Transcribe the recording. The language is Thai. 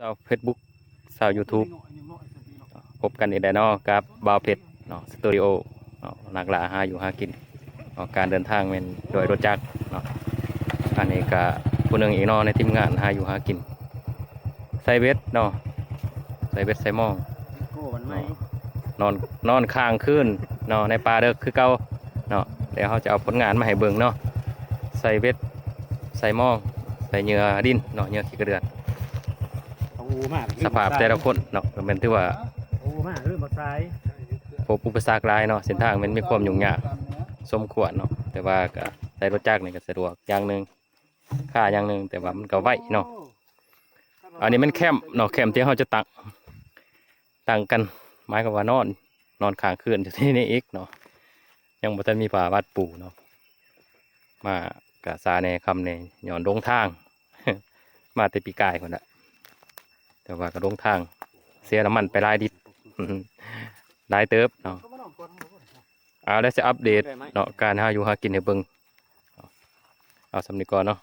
ชาวเฟซบุ๊กชาวยูทูบพบกันอีกแล้วเนาะกับบาวเพชรเนาะสตูดิโอเนาะนักล่าหาอยู่หากินเนาะการเดินทางเป็นโดยรถจักรเนาะอันนี้ก็ผู้หนึ่งอีกเนาะในทีมงานหาอยู่หากินใส่เบ็ดเนาะใส่เบ็ดใส่หมองโก้มันไหมนอนนอนค้างคืนเนาะในป่าเด้อคือเก่าเนาะเดี๋ยวเขาจะเอาผลงานมาให้เบิ่งเนาะใส่เบ็ดใส่หมองใส่เหยื่อดินเนาะเหยื่อขี้กระเดือนเอาอูมาก สภาพแต่ละคนเนาะก็เป็นที่ว่าอูมากเรื่องบักซ้ายพบอุปสรรคหลายเนาะเส้นทางมันมีความยุ่งยากสมควรเนาะแต่ว่าก็ใช้รถจักรนี่ก็สะดวกอย่างหนึ่งค่าอย่างหนึ่งแต่ว่ามันก็ไวเนาะอันนี้มันแคมป์เนาะแคมป์ที่เขาจะตั้งตั้งกันหมายกับว่านอนนอนค้างคืนอยู่ที่นี่อีกเนาะยังบ่ทันมีป่าวัดปู่เนาะมากะซาแหนคำแหนหย่อนลงทาง มาแต่ปีกายคนละ แต่ว่าก็ลงทาง เสียน้ำมันไปหลายดิบหลายเติบเนาะเอาแล้วจะอัปเดตเนาะการหาอยู่หากินให้เบิ่งเอาเอาสำนึกก่อนเนาะ